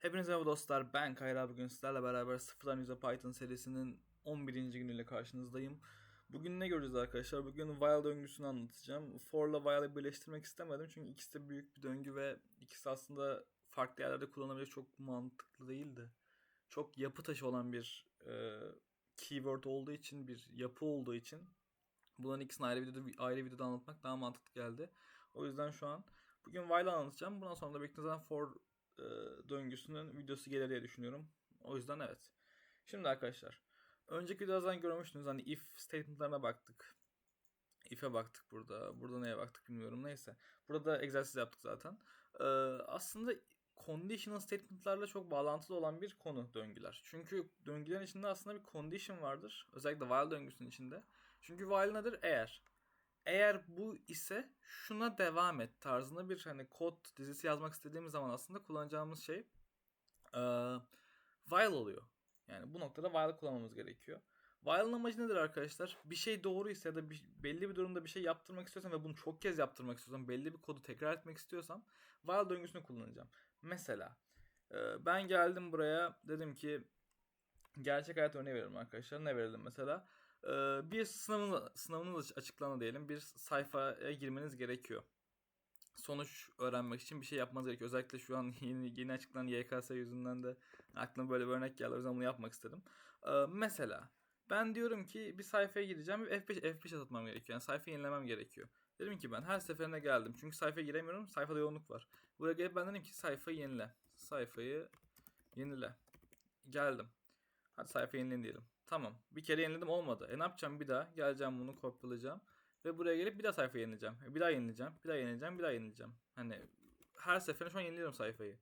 Hepinize merhaba dostlar. Ben Kayra. Bugün sizlerle beraber Sıfırdan Yüze Python serisinin 11. günüyle karşınızdayım. Bugün ne göreceğiz arkadaşlar? Bugün while döngüsünü anlatacağım. For ile while'ı birleştirmek istemedim. Çünkü ikisi de büyük bir döngü ve ikisi aslında farklı yerlerde kullanabilecek çok mantıklı değildi. Çok yapı taşı olan bir e, keyword olduğu için, bir yapı olduğu için bunların ikisini ayrı videoda, ayrı videoda anlatmak daha mantıklı geldi. O yüzden şu an bugün while'ı anlatacağım. Bundan sonra da beklediğiniz for e, döngüsünün videosu gelir diye düşünüyorum. O yüzden evet. Şimdi arkadaşlar. Önceki videodan görmüştünüz hani if statement'larına baktık. If'e baktık burada. Burada neye baktık bilmiyorum. Neyse. Burada da egzersiz yaptık zaten. Ee, aslında conditional statement'larla çok bağlantılı olan bir konu döngüler. Çünkü döngülerin içinde aslında bir condition vardır. Özellikle while döngüsünün içinde. Çünkü while nedir? Eğer. Eğer bu ise şuna devam et tarzında bir hani kod dizisi yazmak istediğimiz zaman aslında kullanacağımız şey eee while oluyor. Yani bu noktada while kullanmamız gerekiyor. While'ın amacı nedir arkadaşlar? Bir şey doğruysa ya da bir, belli bir durumda bir şey yaptırmak istiyorsam ve bunu çok kez yaptırmak istiyorsam, belli bir kodu tekrar etmek istiyorsam while döngüsünü kullanacağım. Mesela eee, ben geldim buraya dedim ki gerçek hayat örneği veririm arkadaşlar. Ne verelim mesela? Ee, bir sınavınız, sınavınız açıklandı diyelim. Bir sayfaya girmeniz gerekiyor. Sonuç öğrenmek için bir şey yapmanız gerekiyor. Özellikle şu an yeni, yeni açıklanan YKS yüzünden de aklıma böyle bir örnek geldi. O yüzden bunu yapmak istedim. Ee, mesela ben diyorum ki bir sayfaya gireceğim. Bir F5, F5 atmam gerekiyor. Yani sayfayı yenilemem gerekiyor. Dedim ki ben her seferinde geldim. Çünkü sayfaya giremiyorum. Sayfada yoğunluk var. Buraya gelip ben dedim ki sayfayı yenile. Sayfayı yenile. Geldim. Hadi sayfayı yenileyin diyelim. Tamam. Bir kere yeniledim olmadı. E ne yapacağım bir daha? Geleceğim bunu kopyalayacağım. Ve buraya gelip bir daha sayfa yenileceğim. E, Bir daha yenileceğim. Bir daha yenileceğim. Bir daha yenileceğim. Hani her seferinde şu an yeniliyorum sayfayı.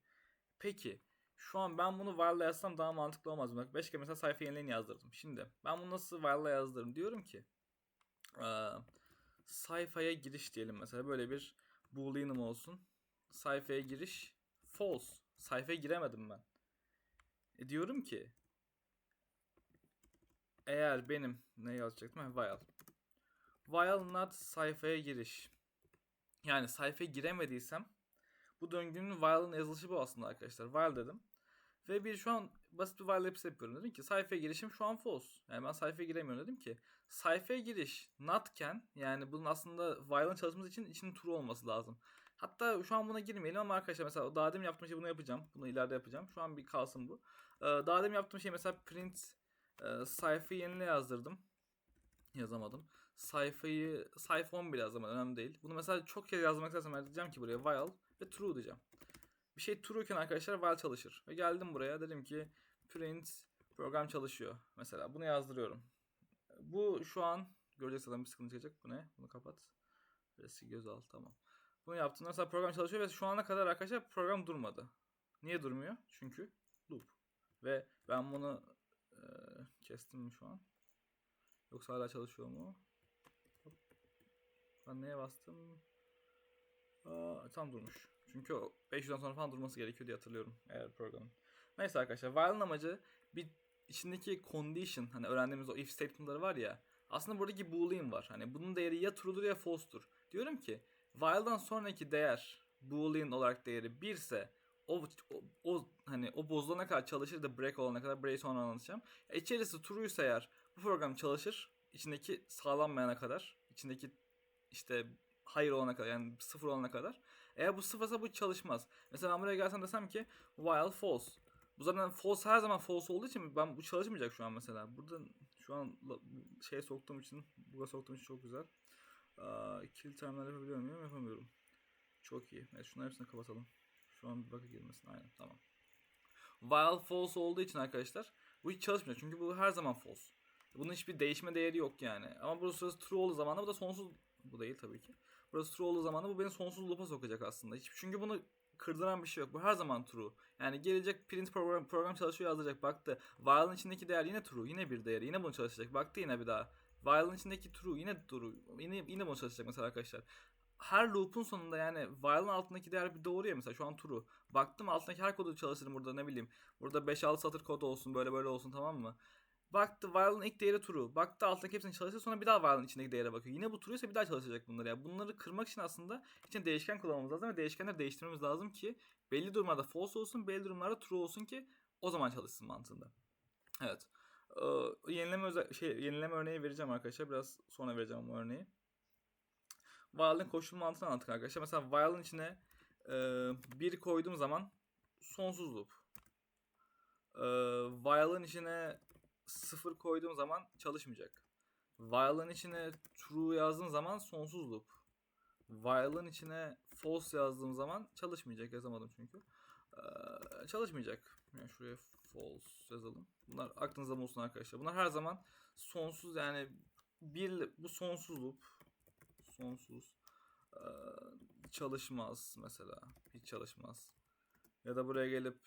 Peki. Şu an ben bunu while'la yazsam daha mantıklı olmaz mı? 5 kere mesela sayfa yenileyin yazdırdım. Şimdi ben bunu nasıl while'la yazdırırım? Diyorum ki eee, sayfaya giriş diyelim mesela. Böyle bir boolean'ım olsun. Sayfaya giriş false. Sayfaya giremedim ben. E diyorum ki eğer benim ne yazacaktım? Ha, while. While not sayfaya giriş. Yani sayfaya giremediysem bu döngünün while'ın yazılışı bu aslında arkadaşlar. While dedim. Ve bir şu an basit bir while yapısı yapıyorum. Dedim ki sayfaya girişim şu an false. Yani ben sayfaya giremiyorum dedim ki sayfaya giriş notken yani bunun aslında while'ın çalışması için için true olması lazım. Hatta şu an buna girmeyelim ama arkadaşlar mesela daha demin yaptığım şey bunu yapacağım. Bunu ileride yapacağım. Şu an bir kalsın bu. Ee, daha demin yaptığım şey mesela print ee, sayfayı yenile yazdırdım. Yazamadım. Sayfayı sayfa 11 yazamadım önemli değil. Bunu mesela çok kez yazmak istersem diyeceğim ki buraya while ve true diyeceğim. Bir şey true iken arkadaşlar while çalışır. Ve geldim buraya dedim ki print program çalışıyor. Mesela bunu yazdırıyorum. Bu şu an görecek zaten bir sıkıntı çıkacak. Bu ne? Bunu kapat. Resi göz al tamam. Bunu yaptım. Mesela program çalışıyor ve şu ana kadar arkadaşlar program durmadı. Niye durmuyor? Çünkü loop. Ve ben bunu kestim mi şu an? Yoksa hala çalışıyor mu? Ben neye bastım? Aa, tam durmuş. Çünkü o 500'den sonra falan durması gerekiyor diye hatırlıyorum eğer programın. Neyse arkadaşlar while'ın amacı bir içindeki condition hani öğrendiğimiz o if statement'ları var ya aslında buradaki boolean var. Hani bunun değeri ya true'dur ya false'tur. Diyorum ki while'dan sonraki değer boolean olarak değeri 1 ise o, o, hani o bozulana kadar çalışır da break olana kadar break'i sonra anlatacağım. E, içerisi true'ysa eğer bu program çalışır. içindeki sağlanmayana kadar. içindeki işte hayır olana kadar yani sıfır olana kadar. Eğer bu sıfırsa bu çalışmaz. Mesela ben buraya gelsem desem ki while false. Bu zaten false her zaman false olduğu için ben bu çalışmayacak şu an mesela. Burada şu an şey soktuğum için, buga soktuğum için çok güzel. Aa, kill terminal yapabiliyor muyum? Yapamıyorum. Çok iyi. Evet şunların hepsini kapatalım. Şu an bir bakı girmesin. Aynen tamam. While false olduğu için arkadaşlar bu hiç çalışmıyor. Çünkü bu her zaman false. Bunun hiçbir değişme değeri yok yani. Ama burası true olduğu zaman da bu da sonsuz bu değil tabii ki. Burası true olduğu zaman da bu beni sonsuz loop'a sokacak aslında. Hiç, çünkü bunu kırdıran bir şey yok. Bu her zaman true. Yani gelecek print program, program çalışıyor yazacak. Baktı. While'ın içindeki değer yine true. Yine bir değeri. Yine bunu çalışacak. Baktı yine bir daha. While'ın içindeki true yine true. Yine, yine bunu çalışacak mesela arkadaşlar her loop'un sonunda yani while'ın altındaki değer bir doğru ya mesela şu an true. Baktım altındaki her kodu çalıştırdım burada ne bileyim. Burada 5-6 satır kod olsun böyle böyle olsun tamam mı? Baktı while'ın ilk değeri true. Baktı altındaki hepsini çalıştırdı sonra bir daha while'ın içindeki değere bakıyor. Yine bu true ise bir daha çalışacak bunlar ya. Bunları kırmak için aslında için değişken kullanmamız lazım ve değişkenleri değiştirmemiz lazım ki belli durumlarda false olsun, belli durumlarda true olsun ki o zaman çalışsın mantığında. Evet. Ee, yenileme özel şey yenileme örneği vereceğim arkadaşlar. Biraz sonra vereceğim o örneği. While'ın koşul mantığını anlattık arkadaşlar. Mesela while'ın içine e, bir koyduğum zaman sonsuz loop. E, while'ın içine sıfır koyduğum zaman çalışmayacak. While'ın içine true yazdığım zaman sonsuz loop. While'ın içine false yazdığım zaman çalışmayacak. Yazamadım çünkü. Ee, çalışmayacak. Yani şuraya false yazalım. Bunlar aklınızda bulunsun arkadaşlar. Bunlar her zaman sonsuz yani bir bu sonsuz loop. Sonsuz. Çalışmaz mesela. Hiç çalışmaz. Ya da buraya gelip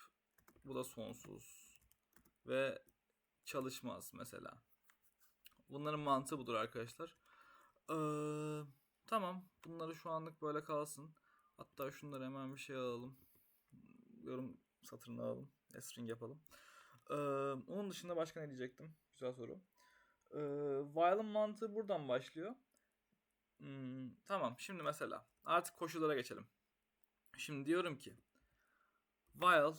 bu da sonsuz. Ve çalışmaz mesela. Bunların mantığı budur arkadaşlar. Tamam. Bunları şu anlık böyle kalsın. Hatta şunları hemen bir şey alalım. Yorum satırını alalım. String yapalım. Onun dışında başka ne diyecektim? Güzel soru. Ee, while'ın mantığı buradan başlıyor. Hmm, tamam. Şimdi mesela artık koşullara geçelim. Şimdi diyorum ki while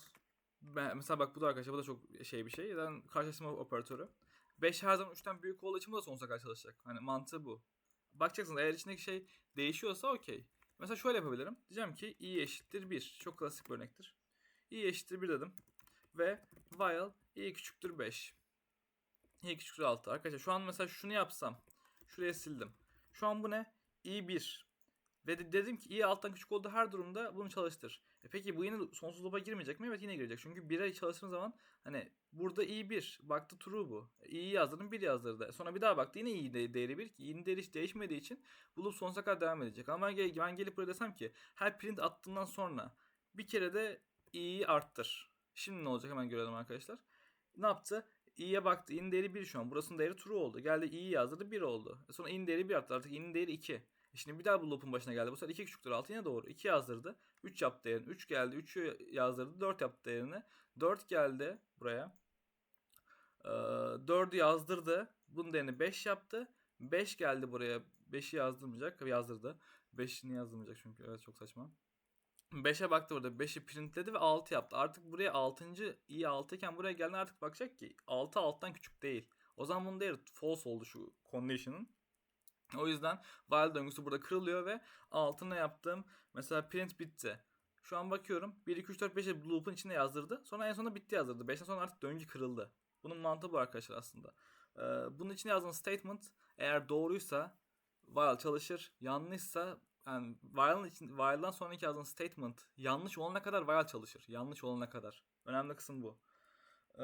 mesela bak bu da arkadaşlar bu da çok şey bir şey. Yani karşılaştırma operatörü. 5 her zaman 3'ten büyük olduğu için bu da sonsuza kadar çalışacak. Hani mantığı bu. Bakacaksınız eğer içindeki şey değişiyorsa okey. Mesela şöyle yapabilirim. Diyeceğim ki i eşittir 1. Çok klasik bir örnektir. i eşittir 1 dedim. Ve while i küçüktür 5. i küçüktür 6. Arkadaşlar şu an mesela şunu yapsam. Şuraya sildim. Şu an bu ne? İ 1. Ve de- dedim ki i alttan küçük olduğu her durumda bunu çalıştır. E peki bu yine sonsuz loop'a girmeyecek mi? Evet yine girecek. Çünkü 1'e çalıştığım zaman hani burada i 1. Baktı true bu. i'yi yazdırdım 1 yazdırdı. Sonra bir daha baktı yine i de- değeri 1. ki değeri hiç değişmediği için bu loop sonsuza kadar devam edecek. Ama ben, ben gelip buraya desem ki her print attığından sonra bir kere de i'yi arttır. Şimdi ne olacak hemen görelim arkadaşlar. Ne yaptı? İ'ye baktı. i'nin değeri 1 şu an. Burasının değeri true oldu. Geldi i'yi yazdırdı 1 oldu. E Sonra i'nin değeri 1 arttı. Artık i'nin değeri 2. E Şimdi bir daha bu loop'un başına geldi. Bu sefer 2 küçüktür 6 yine doğru. 2 yazdırdı. 3 yaptı değerini. 3 geldi. 3'ü yazdırdı. 4 yaptı değerini. 4 geldi buraya. Ee, 4'ü yazdırdı. Bunun değerini 5 yaptı. 5 geldi buraya. 5'i yazdırmayacak. Yazdırdı. 5'ini yazdırmayacak çünkü. Evet çok saçma. 5'e baktı burada. 5'i printledi ve 6 yaptı. Artık buraya 6. i 6 iken buraya geldiğinde artık bakacak ki 6 alttan küçük değil. O zaman bunun değeri false oldu şu condition'ın. O yüzden while döngüsü burada kırılıyor ve altına yaptığım mesela print bitti. Şu an bakıyorum 1 2 3 4 5'e loop'un içinde yazdırdı. Sonra en sonunda bitti yazdırdı. 5'ten sonra artık döngü kırıldı. Bunun mantığı bu arkadaşlar aslında. Ee, bunun içine yazdığım statement eğer doğruysa while çalışır. Yanlışsa yani while'ın için while'dan sonraki yazdığın statement yanlış olana kadar while çalışır. Yanlış olana kadar. Önemli kısım bu. Ee,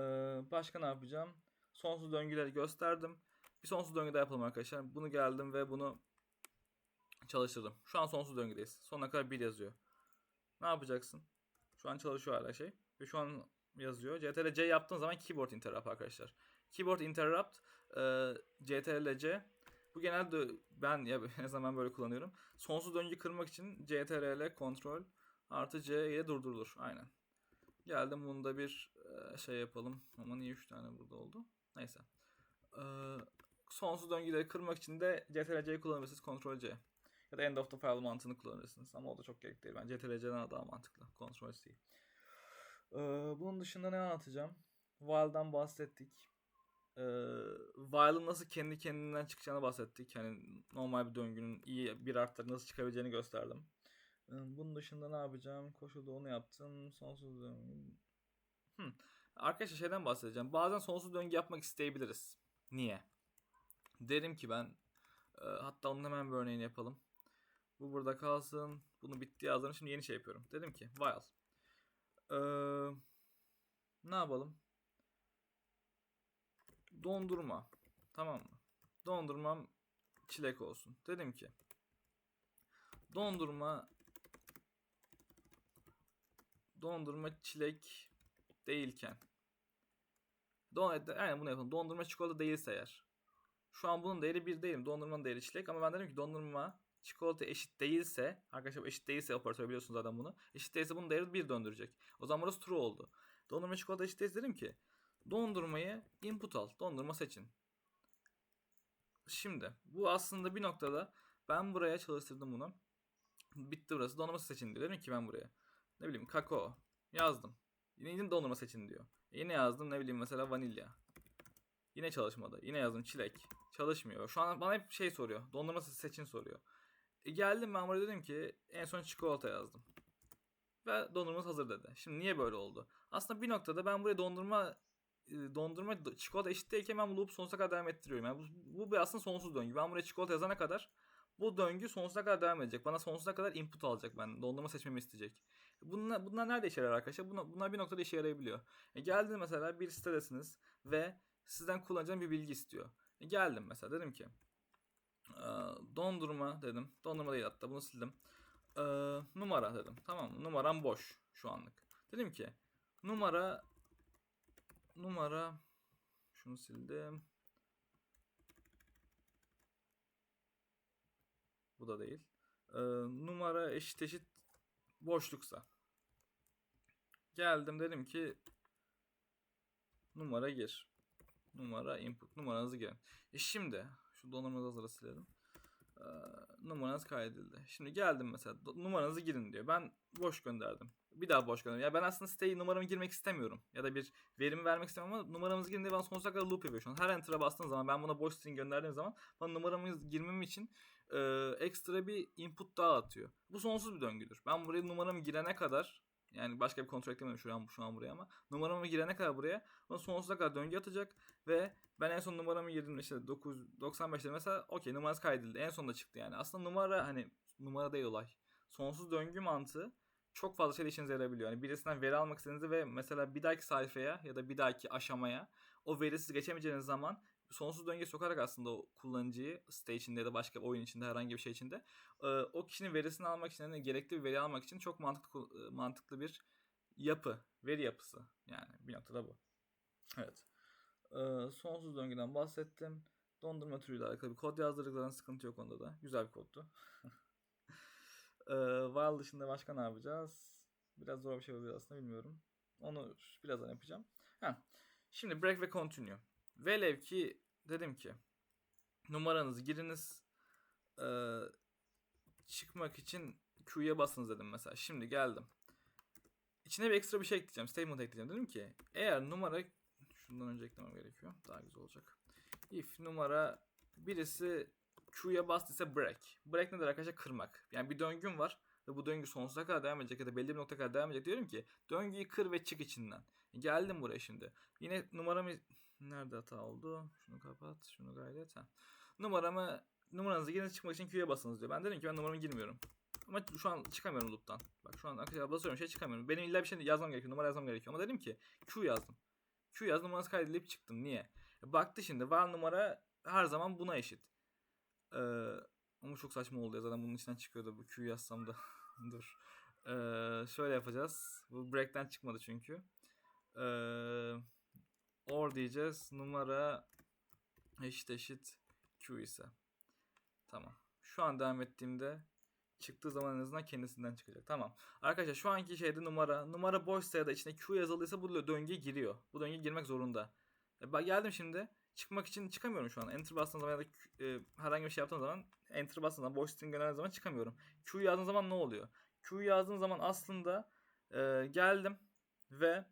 başka ne yapacağım? Sonsuz döngüleri gösterdim. Bir sonsuz döngü daha yapalım arkadaşlar. Bunu geldim ve bunu çalıştırdım. Şu an sonsuz döngüdeyiz. Sonuna kadar 1 yazıyor. Ne yapacaksın? Şu an çalışıyor hala şey. Ve şu an yazıyor. CTRL C yaptığın zaman keyboard interrupt arkadaşlar. Keyboard interrupt e, CTRL C bu genelde ben ya en zaman böyle kullanıyorum. Sonsuz döngü kırmak için CTRL Ctrl artı C ile durdurulur. Aynen. Geldim bunu da bir e, şey yapalım. Ama niye 3 tane burada oldu? Neyse. Ee, sonsuz döngüleri kırmak için de CTRL C'yi kullanabilirsiniz. Ctrl C. Ya da end of the file mantığını kullanırsınız. Ama o da çok gerek değil. Ben CTRL C'den daha mantıklı. Ctrl C. Ee, bunun dışında ne anlatacağım? While'dan bahsettik. Ee, while'ın nasıl kendi kendinden çıkacağını bahsettik. Hani normal bir döngünün iyi bir artları nasıl çıkabileceğini gösterdim. Ee, bunun dışında ne yapacağım? Koşulda onu yaptım. Sonsuz döngü. Hmm. Arkadaşlar şeyden bahsedeceğim. Bazen sonsuz döngü yapmak isteyebiliriz. Niye? Derim ki ben e, hatta onun hemen bir örneğini yapalım. Bu burada kalsın. Bunu bitti yazdım. Şimdi yeni şey yapıyorum. Dedim ki while. Ee, ne yapalım? Dondurma. Tamam mı? Dondurmam çilek olsun. Dedim ki dondurma dondurma çilek değilken Don yani bunu yapalım. Dondurma çikolata değilse eğer. Şu an bunun değeri 1 değilim. Dondurmanın değeri çilek ama ben dedim ki dondurma çikolata eşit değilse arkadaşlar eşit değilse operatör biliyorsunuz zaten bunu. Eşit değilse bunun değeri 1 döndürecek. O zaman burası true oldu. Dondurma çikolata eşit değilse dedim ki dondurmayı input al. Dondurma seçin. Şimdi bu aslında bir noktada ben buraya çalıştırdım bunu. Bitti burası. Dondurma seçin diyor. Dedim ki ben buraya. Ne bileyim kakao. Yazdım. Yine, yine dondurma seçin diyor. Yine yazdım ne bileyim mesela vanilya. Yine çalışmadı. Yine yazdım çilek. Çalışmıyor. Şu an bana hep şey soruyor. Dondurma seçin soruyor. E geldim ben buraya dedim ki en son çikolata yazdım. Ve dondurmamız hazır dedi. Şimdi niye böyle oldu? Aslında bir noktada ben buraya dondurma dondurma do- çikolata eşitteyken ben bu loop sonsuza kadar devam ettiriyorum. Yani bu, bu aslında sonsuz döngü. Ben buraya çikolata yazana kadar bu döngü sonsuza kadar devam edecek. Bana sonsuza kadar input alacak ben. Dondurma seçmemi isteyecek. Bunlar, bunlar nerede işe yarar arkadaşlar? Bunlar, bunlar bir noktada işe yarayabiliyor. E geldi mesela bir sitedesiniz ve sizden kullanacağım bir bilgi istiyor. E geldim mesela dedim ki e, dondurma dedim. Dondurma değil hatta bunu sildim. E, numara dedim. Tamam? Numaram boş şu anlık. Dedim ki numara numara şunu sildim. Bu da değil. E, numara eşit eşit boşluksa. Geldim dedim ki numara gir. Numara input. Numaranızı girin. E şimdi şu dondurma hazırı silelim. Ee, numaranız kaydedildi. Şimdi geldim mesela numaranızı girin diyor. Ben boş gönderdim. Bir daha boş gönderdim. Ya ben aslında siteye numaramı girmek istemiyorum. Ya da bir verimi vermek istemiyorum ama numaramızı girin diye bana sonsuza kadar loop yapıyor şu an. Her enter'a bastığım zaman ben buna boş string gönderdiğim zaman bana numaramı girmem için e, ekstra bir input daha atıyor. Bu sonsuz bir döngüdür. Ben buraya numaramı girene kadar yani başka bir kontrol eklemedim şu an, şu an buraya ama numaramı girene kadar buraya bana sonsuza kadar döngü atacak ve ben en son numaramı girdim işte 9 95'te mesela okey numarası kaydedildi. En sonunda çıktı yani. Aslında numara hani numara değil olay. Sonsuz döngü mantığı çok fazla şey işinize yarayabiliyor. Yani birisinden veri almak istediğinizde ve mesela bir dahaki sayfaya ya da bir dahaki aşamaya o veri geçemeyeceğiniz zaman sonsuz döngüye sokarak aslında o kullanıcıyı site içinde ya da başka oyun içinde herhangi bir şey içinde e, o kişinin verisini almak için yani gerekli bir veri almak için çok mantıklı e, mantıklı bir yapı, veri yapısı yani bir noktada bu. Evet. Ee, sonsuz döngüden bahsettim. Dondurma türüyle alakalı bir kod yazdırdıklarında sıkıntı yok onda da. Güzel bir koddu. ee, while dışında başka ne yapacağız? Biraz zor bir şey olabilir aslında bilmiyorum. Onu birazdan yapacağım. Heh. Şimdi break ve continue. Velev ki dedim ki numaranızı giriniz. Ee, çıkmak için Q'ya basınız dedim mesela. Şimdi geldim. İçine bir ekstra bir şey ekleyeceğim. Statement ekleyeceğim. Dedim ki eğer numara şundan önce eklemem gerekiyor. Daha güzel olacak. If numara birisi Q'ya bastıysa break. Break nedir arkadaşlar? Kırmak. Yani bir döngüm var ve bu döngü sonsuza kadar devam edecek ya da belli bir noktaya kadar devam edecek. Diyorum ki döngüyü kır ve çık içinden. Geldim buraya şimdi. Yine numaramı nerede hata oldu? Şunu kapat, şunu kaydet. Ha. Numaramı numaranızı girin çıkmak için Q'ya basınız diyor. Ben dedim ki ben numaramı girmiyorum. Ama şu an çıkamıyorum loop'tan. Bak şu an arkadaşlar basıyorum şey çıkamıyorum. Benim illa bir şey yazmam gerekiyor. Numara yazmam gerekiyor. Ama dedim ki Q yazdım. Q yaz numarası kaydedilip çıktım. Niye? E, baktı şimdi var numara her zaman buna eşit. Ee, ama çok saçma oldu ya zaten bunun içinden çıkıyordu bu Q yazsam da. Dur. Ee, şöyle yapacağız. Bu break'ten çıkmadı çünkü. Ee, or diyeceğiz. Numara eşit eşit Q ise. Tamam. Şu an devam ettiğimde çıktığı zaman en azından kendisinden çıkacak. Tamam. Arkadaşlar şu anki şeyde numara. Numara boşsa ya da içinde Q yazılıysa bu döngüye giriyor. Bu döngüye girmek zorunda. E, ben geldim şimdi. Çıkmak için çıkamıyorum şu an. Enter bastığım zaman ya da e, herhangi bir şey yaptığım zaman Enter bastığım zaman boş string gönderdiğim zaman çıkamıyorum. Q yazdığım zaman ne oluyor? Q yazdığım zaman aslında e, geldim ve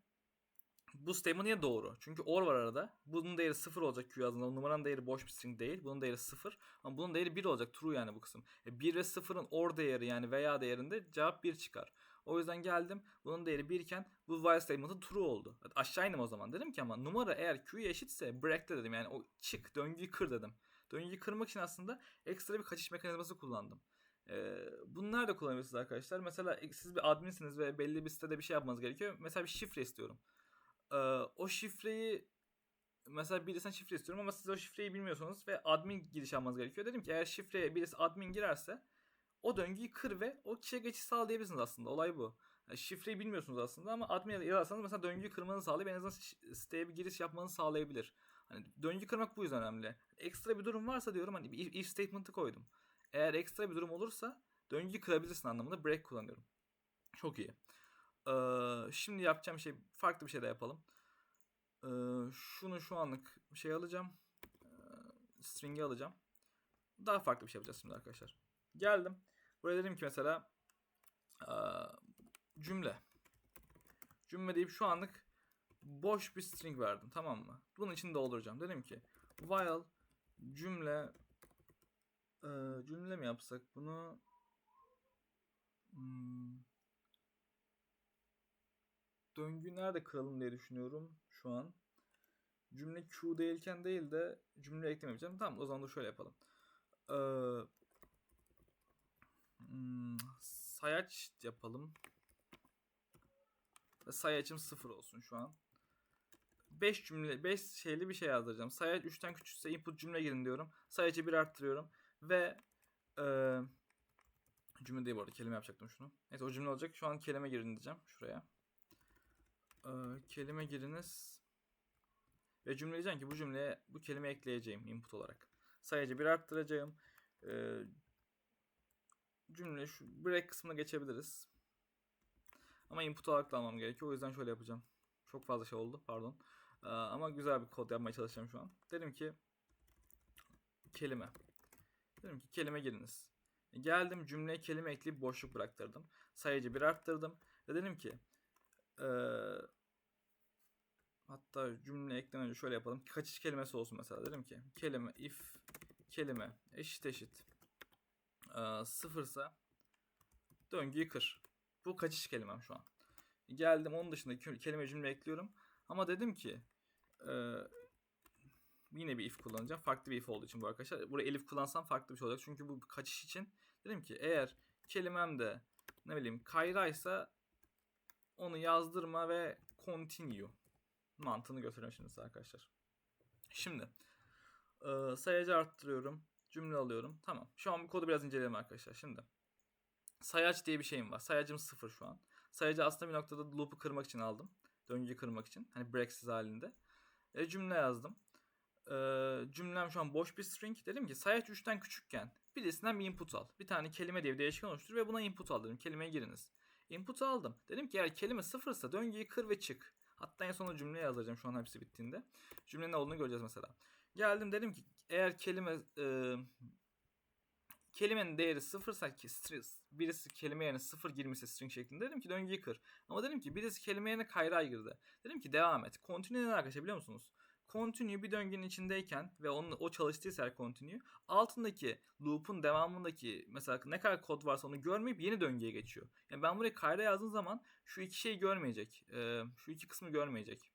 bu statement niye doğru? Çünkü or var arada. Bunun değeri 0 olacak Q yazdığında. Numaranın değeri boş bir string değil. Bunun değeri 0. Ama bunun değeri 1 olacak. True yani bu kısım. E 1 ve 0'ın or değeri yani veya değerinde cevap 1 çıkar. O yüzden geldim. Bunun değeri 1 iken bu while statement'ı true oldu. Aşağı indim o zaman. Dedim ki ama numara eğer Q'ya eşitse break'te dedim. Yani o çık döngüyü kır dedim. Döngüyü kırmak için aslında ekstra bir kaçış mekanizması kullandım. Ee, bunu nerede kullanabilirsiniz arkadaşlar? Mesela siz bir adminsiniz ve belli bir sitede bir şey yapmanız gerekiyor. Mesela bir şifre istiyorum. Ee, o şifreyi mesela birisinden şifre istiyorum ama siz o şifreyi bilmiyorsunuz ve admin giriş almanız gerekiyor. Dedim ki eğer şifreye birisi admin girerse o döngüyü kır ve o kişiye geçiş sağlayabilirsiniz aslında. Olay bu. Yani şifreyi bilmiyorsunuz aslında ama admin yazarsanız mesela döngüyü kırmanızı sağlayıp en azından siteye bir giriş yapmanızı sağlayabilir. Hani döngü kırmak bu yüzden önemli. Ekstra bir durum varsa diyorum hani bir if statement'ı koydum. Eğer ekstra bir durum olursa döngüyü kırabilirsin anlamında break kullanıyorum. Çok iyi. Ee, şimdi yapacağım şey farklı bir şey de yapalım. Ee, şunu şu anlık şey alacağım. Ee, string'i alacağım. Daha farklı bir şey yapacağız şimdi arkadaşlar. Geldim. Buraya dedim ki mesela cümle. Cümle deyip şu anlık boş bir string verdim tamam mı? Bunun için dolduracağım. Dedim ki while cümle e, cümle mi yapsak bunu Hmm. Döngü nerede kıralım diye düşünüyorum şu an. Cümle Q değilken değil de cümle eklemeyeceğim. Tamam o zaman da şöyle yapalım. Ee, hmm, sayaç yapalım. Ve sayaçım sıfır olsun şu an. 5 cümle 5 şeyli bir şey yazdıracağım. Sayaç 3'ten küçükse input cümle girin diyorum. Sayaçı bir arttırıyorum ve eee Cümle değil bu arada. Kelime yapacaktım şunu. Neyse o cümle olacak. Şu an kelime girin diyeceğim. Şuraya. Ee, kelime giriniz. Ve cümle diyeceğim ki bu cümleye bu kelime ekleyeceğim input olarak. Sayıcı bir arttıracağım. Ee, cümle şu break kısmına geçebiliriz. Ama input olarak da almam gerekiyor. O yüzden şöyle yapacağım. Çok fazla şey oldu. Pardon. Ee, ama güzel bir kod yapmaya çalışacağım şu an. Dedim ki kelime. Dedim ki kelime giriniz. Geldim cümleye kelime ekleyip boşluk bıraktırdım. Sayıcı bir arttırdım. Ve dedim ki ee, hatta cümle eklemeden önce şöyle yapalım. Kaçış kelimesi olsun mesela. Dedim ki kelime if kelime eşit eşit ee, sıfırsa döngüyü kır. Bu kaçış kelimem şu an. Geldim onun dışında kelime cümle ekliyorum. Ama dedim ki ee, yine bir if kullanacağım. Farklı bir if olduğu için bu arkadaşlar. Buraya elif kullansam farklı bir şey olacak. Çünkü bu kaçış için dedim ki eğer kelimem de ne bileyim kayraysa onu yazdırma ve continue mantığını götürüyorum şimdi size arkadaşlar. Şimdi e, sayacı arttırıyorum. Cümle alıyorum. Tamam. Şu an bu kodu biraz inceleyelim arkadaşlar. Şimdi sayaç diye bir şeyim var. Sayacım sıfır şu an. Sayacı aslında bir noktada loop'u kırmak için aldım. Döngüyü kırmak için. Hani breaksiz halinde. E, cümle yazdım e, cümlem şu an boş bir string. Dedim ki sayaç 3'ten küçükken birisinden bir input al. Bir tane kelime diye bir değişken oluştur ve buna input al dedim. Kelimeye giriniz. Input aldım. Dedim ki eğer kelime sıfırsa döngüyü kır ve çık. Hatta en sonunda cümle yazacağım şu an hepsi bittiğinde. Cümlenin ne olduğunu göreceğiz mesela. Geldim dedim ki eğer kelime e, kelimenin değeri sıfırsa ki stress, birisi kelime yerine sıfır girmişse string şeklinde dedim ki döngüyü kır. Ama dedim ki birisi kelime yerine kayra girdi. Dedim ki devam et. Continue ne arkadaşlar biliyor musunuz? continue bir döngünün içindeyken ve onun o çalıştıysa eğer continue altındaki loop'un devamındaki mesela ne kadar kod varsa onu görmeyip yeni döngüye geçiyor. Yani ben buraya kayda yazdığım zaman şu iki şeyi görmeyecek. E, şu iki kısmı görmeyecek.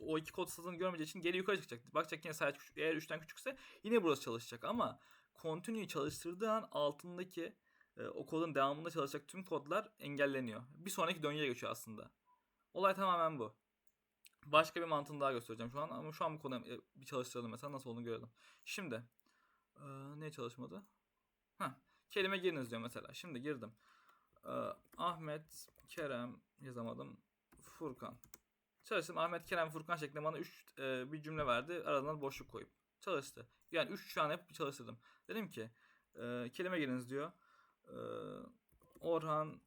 O iki kod satını görmeyeceği için geri yukarı çıkacak. Bakacak yine sadece eğer 3'ten küçükse yine burası çalışacak ama continue çalıştırdığı an altındaki e, o kodun devamında çalışacak tüm kodlar engelleniyor. Bir sonraki döngüye geçiyor aslında. Olay tamamen bu. Başka bir mantığını daha göstereceğim şu an ama şu an bu konuyu e, bir çalıştıralım mesela nasıl olduğunu görelim. Şimdi e, ne çalışmadı? Ha, kelime giriniz diyor mesela. Şimdi girdim. E, Ahmet, Kerem yazamadım. Furkan. Çalıştım. Ahmet, Kerem, Furkan şeklinde bana 3 e, bir cümle verdi. Aradan boşluk koyup. Çalıştı. Yani 3 tane hep çalıştırdım. Dedim ki e, kelime giriniz diyor. E, Orhan,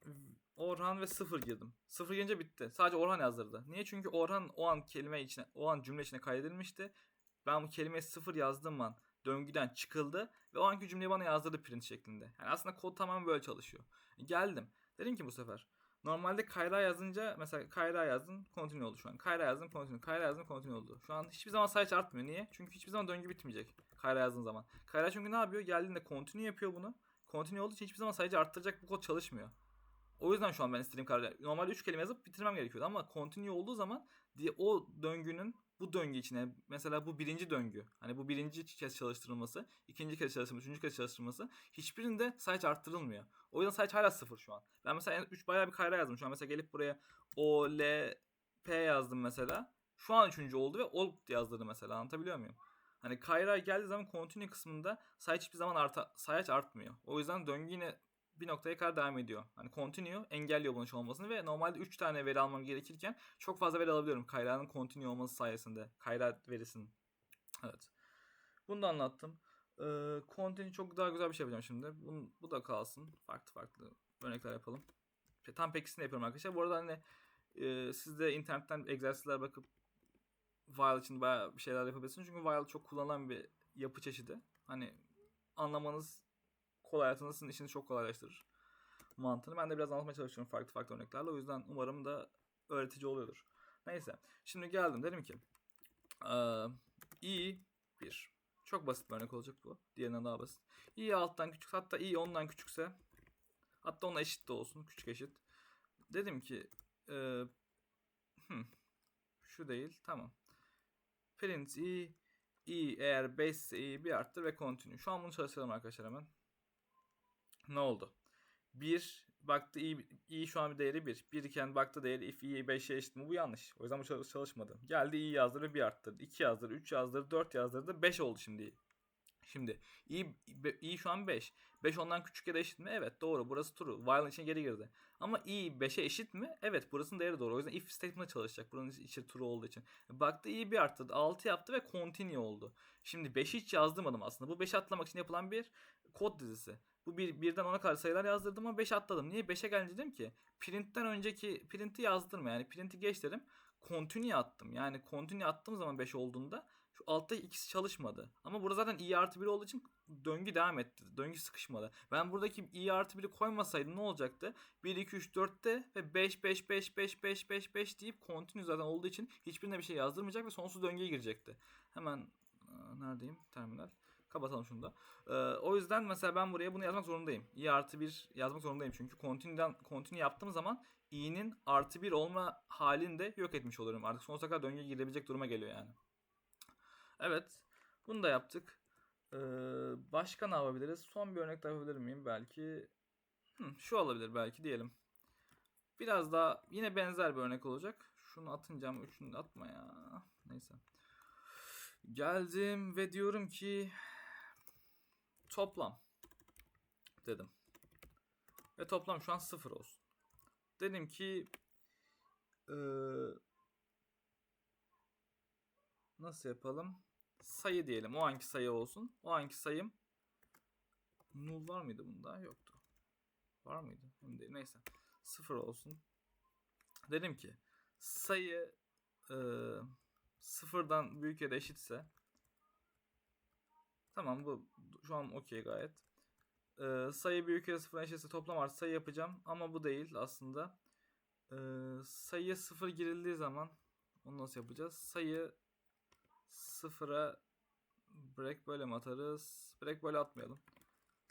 Orhan ve sıfır girdim. Sıfır girince bitti. Sadece Orhan yazdırdı. Niye? Çünkü Orhan o an kelime içine, o an cümle içine kaydedilmişti. Ben bu kelimeye sıfır yazdığım an döngüden çıkıldı ve o anki cümleyi bana yazdırdı print şeklinde. Yani aslında kod tamamen böyle çalışıyor. Geldim. Dedim ki bu sefer Normalde Kayra yazınca mesela Kayra yazdın continue oldu şu an. Kayra yazdım continue. Kayra yazdım continue oldu. Şu an hiçbir zaman sayıç artmıyor. Niye? Çünkü hiçbir zaman döngü bitmeyecek. Kayra yazdığın zaman. Kayra çünkü ne yapıyor? Geldiğinde continue yapıyor bunu. Continue olduğu için hiçbir zaman sayıcı arttıracak bu kod çalışmıyor. O yüzden şu an ben istediğim kadar normalde 3 kelime yazıp bitirmem gerekiyordu ama continue olduğu zaman diye o döngünün bu döngü içine mesela bu birinci döngü hani bu birinci kez çalıştırılması, ikinci kez çalıştırılması, üçüncü kez çalıştırılması hiçbirinde sayıç arttırılmıyor. O yüzden sayıç hala sıfır şu an. Ben mesela 3 bayağı bir kayra yazdım. Şu an mesela gelip buraya O, L, P yazdım mesela. Şu an üçüncü oldu ve ol yazdırdı mesela anlatabiliyor muyum? Hani kayra geldiği zaman continue kısmında sayıç hiçbir zaman arta, sayaç artmıyor. O yüzden döngü yine bir noktaya kadar devam ediyor. Hani continue engelliyor bunun olmasını ve normalde 3 tane veri almam gerekirken çok fazla veri alabiliyorum Kayra'nın continue olması sayesinde. Kayra verisinin. Evet. Bunu da anlattım. Ee, continue çok daha güzel bir şey yapacağım şimdi. Bunu, bu da kalsın. Farklı farklı örnekler yapalım. Tam pekisini yapıyorum arkadaşlar. Bu arada hani e, siz de internetten egzersizler bakıp while için bayağı bir şeyler yapabilirsiniz. Çünkü while çok kullanılan bir yapı çeşidi. Hani anlamanız kolay hayatınızda sizin işinizi çok kolaylaştırır. mantığını. Ben de biraz anlatmaya çalışıyorum farklı farklı örneklerle. O yüzden umarım da öğretici oluyordur. Neyse. Şimdi geldim dedim ki eee, i 1. Çok basit bir örnek olacak bu. Diğerinden daha basit. i alttan küçük hatta i ondan küçükse hatta ona eşit de olsun. Küçük eşit. Dedim ki eee, hmm, şu değil. Tamam. Print i i eğer 5 ise i bir arttır ve continue. Şu an bunu çalıştıralım arkadaşlar hemen. Ne oldu? 1 baktı i, i şu an bir değeri 1. 1 iken baktı değeri if i 5'e eşit mi? Bu yanlış. O yüzden bu çalış- çalışmadı. Geldi i yazdırdı ve 1 arttırdı. 2 yazdırdı, 3 yazdırdı, 4 yazdırdı. 5 oldu şimdi. Şimdi i, i şu an 5. 5 ondan küçük ya da eşit mi? Evet doğru. Burası true. While'ın içine geri girdi. Ama i 5'e eşit mi? Evet burasının değeri doğru. O yüzden if statement'a çalışacak. Buranın içi true olduğu için. Baktı i bir arttırdı. 6 yaptı ve continue oldu. Şimdi 5'i hiç yazdırmadım aslında. Bu 5'i atlamak için yapılan bir kod dizisi. Bu bir, birden 10'a kadar sayılar yazdırdım ama 5 atladım. Niye? 5'e gelince dedim ki print'ten önceki print'i yazdırma yani print'i geç dedim. Continue attım. Yani continue attığım zaman 5 olduğunda şu altta ikisi çalışmadı. Ama burada zaten i artı 1 olduğu için döngü devam etti. Döngü sıkışmadı. Ben buradaki i artı 1'i koymasaydım ne olacaktı? 1, 2, 3, 4'te ve 5, 5, 5, 5, 5, 5, 5 deyip continue zaten olduğu için hiçbirine bir şey yazdırmayacak ve sonsuz döngüye girecekti. Hemen neredeyim? Terminal. Kapatalım şunu da. Ee, o yüzden mesela ben buraya bunu yazmak zorundayım. i artı 1 yazmak zorundayım çünkü continue'den continue yaptığım zaman i'nin artı 1 olma halini de yok etmiş olurum. Artık sonsuza kadar döngüye girebilecek duruma geliyor yani. Evet. Bunu da yaptık. Ee, başka ne yapabiliriz? Son bir örnek yapabilir miyim? Belki Hı, şu olabilir belki diyelim. Biraz daha yine benzer bir örnek olacak. Şunu atınca üçünü atma ya. Neyse. Geldim ve diyorum ki toplam dedim. Ve toplam şu an sıfır olsun. Dedim ki eee, nasıl yapalım? Sayı diyelim. O anki sayı olsun. O anki sayım null var mıydı bunda? Yoktu. Var mıydı? Neyse. Sıfır olsun. Dedim ki sayı eee, sıfırdan büyük ya da eşitse tamam bu şu an okey gayet. Eee, sayı büyük ya da sıfırdan eşitse toplam artı sayı yapacağım ama bu değil aslında. Eee sayıya sıfır girildiği zaman onu nasıl yapacağız? Sayı sıfıra break böyle mi atarız? Break böyle atmayalım.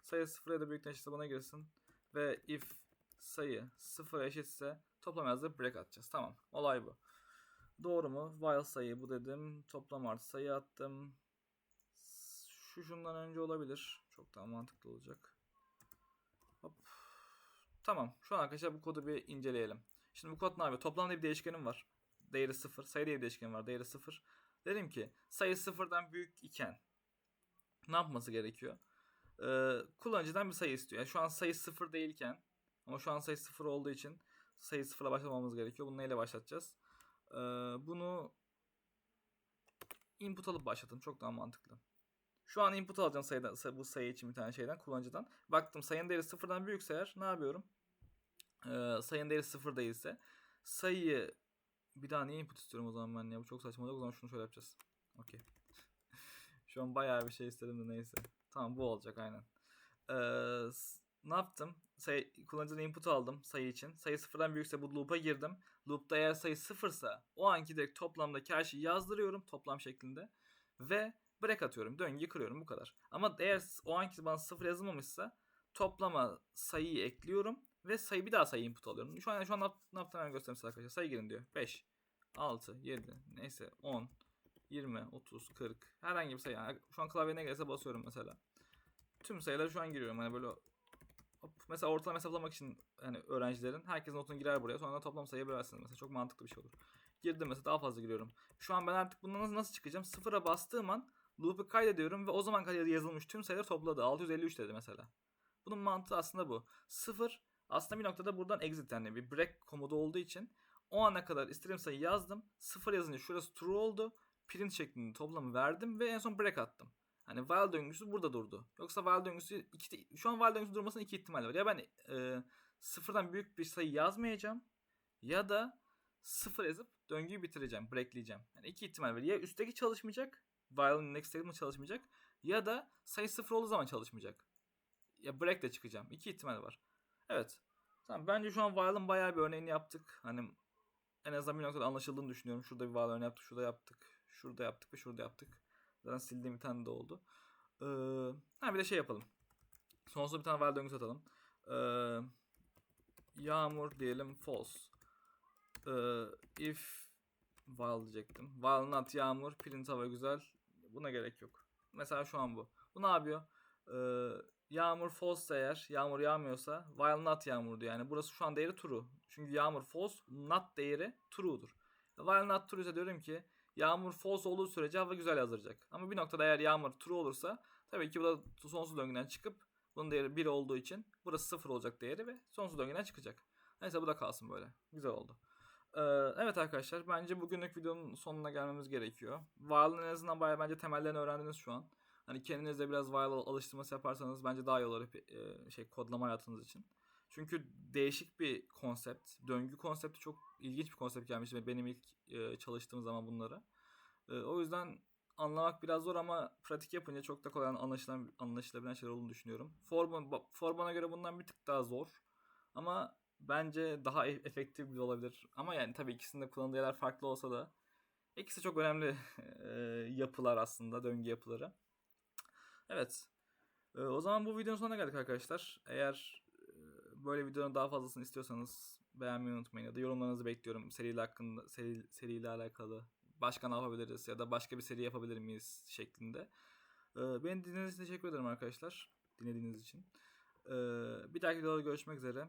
Sayı sıfıra da büyükten eşitse bana girsin. Ve if sayı sıfıra eşitse toplam yazdırıp break atacağız. Tamam. Olay bu. Doğru mu? While sayı bu dedim. Toplam artı sayı attım. Şu şundan önce olabilir. Çok daha mantıklı olacak. Hop. Tamam. Şu an arkadaşlar bu kodu bir inceleyelim. Şimdi bu kod ne yapıyor? Toplamda bir değişkenim var. Değeri 0. Sayı diye bir değişkenim var. Değeri 0. Dedim ki sayı sıfırdan büyük iken ne yapması gerekiyor? Ee, kullanıcıdan bir sayı istiyor. Yani şu an sayı sıfır değilken ama şu an sayı sıfır olduğu için sayı sıfıra başlamamız gerekiyor. Bunu neyle başlatacağız? Ee, bunu input alıp başlatalım. Çok daha mantıklı. Şu an input alacağım sayıdan, say- bu sayı için bir tane şeyden kullanıcıdan. Baktım sayının değeri sıfırdan büyükse eğer ne yapıyorum? Ee, sayının değeri sıfır değilse sayıyı bir daha niye input istiyorum o zaman ben ya? Bu çok saçma. O zaman şunu şöyle yapacağız. Okey. Şu an bayağı bir şey istedim de neyse. Tamam bu olacak aynen. Ee, ne yaptım? Sayı, kullanıcıdan input aldım sayı için. Sayı sıfırdan büyükse bu loop'a girdim. Loop'ta eğer sayı sıfırsa o anki direkt toplamdaki her şeyi yazdırıyorum toplam şeklinde. Ve break atıyorum. Döngüyü kırıyorum bu kadar. Ama eğer o anki bana sıfır yazılmamışsa toplama sayıyı ekliyorum ve sayı bir daha sayı input alıyorum. Şu an şu an ne, yap- ne yaptığımı hemen göstereyim size arkadaşlar. Sayı girin diyor. 5, 6, 7, neyse 10, 20, 30, 40. Herhangi bir sayı. Yani şu an klavyeye ne gelirse basıyorum mesela. Tüm sayıları şu an giriyorum. Hani böyle hop, mesela ortalama hesaplamak için hani öğrencilerin herkesin notunu girer buraya. Sonra da toplam sayıya bölersiniz mesela. Çok mantıklı bir şey olur. Girdim mesela daha fazla giriyorum. Şu an ben artık bundan nasıl, nasıl çıkacağım? Sıfıra bastığım an loop'u kaydediyorum ve o zaman kadar yazılmış tüm sayıları topladı. 653 dedi mesela. Bunun mantığı aslında bu. Sıfır aslında bir noktada buradan exit yani bir break komodu olduğu için o ana kadar istediğim sayı yazdım. Sıfır yazınca şurası true oldu. Print şeklinde toplamı verdim ve en son break attım. Hani while döngüsü burada durdu. Yoksa while döngüsü iki, şu an while döngüsü durmasının iki ihtimali var. Ya ben e, sıfırdan büyük bir sayı yazmayacağım ya da sıfır yazıp döngüyü bitireceğim, breakleyeceğim. Yani iki ihtimal var. Ya üstteki çalışmayacak, while'ın next statement çalışmayacak ya da sayı sıfır olduğu zaman çalışmayacak. Ya break de çıkacağım. İki ihtimal var. Evet. Tamam bence şu an while'ın bayağı bir örneğini yaptık. Hani en azından bir noktada anlaşıldığını düşünüyorum. Şurada bir örneği yaptık, şurada yaptık, şurada yaptık ve şurada yaptık. Zaten sildiğim bir tane de oldu. Ee, ha bir de şey yapalım. Sonsuz bir tane while döngüsü atalım. Ee, yağmur diyelim false. Ee, if while diyecektim. While not yağmur print hava güzel. Buna gerek yok. Mesela şu an bu. Bu ne yapıyor? Ee, yağmur false eğer yağmur yağmıyorsa while not yağmurdu yani. Burası şu an değeri true. Çünkü yağmur false not değeri true'dur. While not true ise diyorum ki yağmur false olduğu sürece hava güzel yazdıracak. Ama bir noktada eğer yağmur true olursa tabii ki bu da sonsuz döngüden çıkıp bunun değeri 1 olduğu için burası 0 olacak değeri ve sonsuz döngüden çıkacak. Neyse bu da kalsın böyle. Güzel oldu. Ee, evet arkadaşlar bence bugünlük videonun sonuna gelmemiz gerekiyor. While'ın en azından bayağı bence temellerini öğrendiniz şu an. Hani kendiniz de biraz while alıştırması yaparsanız bence daha iyi olur e, şey kodlama hayatınız için. Çünkü değişik bir konsept. Döngü konsepti çok ilginç bir konsept gelmişti benim ilk e, çalıştığım zaman bunları. E, o yüzden anlamak biraz zor ama pratik yapınca çok da kolay anlaşılan, anlaşılabilen şeyler olduğunu düşünüyorum. Forban, Forban'a göre bundan bir tık daha zor. Ama bence daha e- efektif bir olabilir. Ama yani tabii ikisinin de kullanıldığı yerler farklı olsa da ikisi çok önemli e, yapılar aslında, döngü yapıları. Evet. E, o zaman bu videonun sonuna geldik arkadaşlar. Eğer böyle videonun daha fazlasını istiyorsanız beğenmeyi unutmayın ya da yorumlarınızı bekliyorum seriyle hakkında seri, seriyle alakalı. Başka ne yapabiliriz ya da başka bir seri yapabilir miyiz şeklinde. Beni dinlediğiniz için teşekkür ederim arkadaşlar. Dinlediğiniz için. Bir dahaki videoda görüşmek üzere.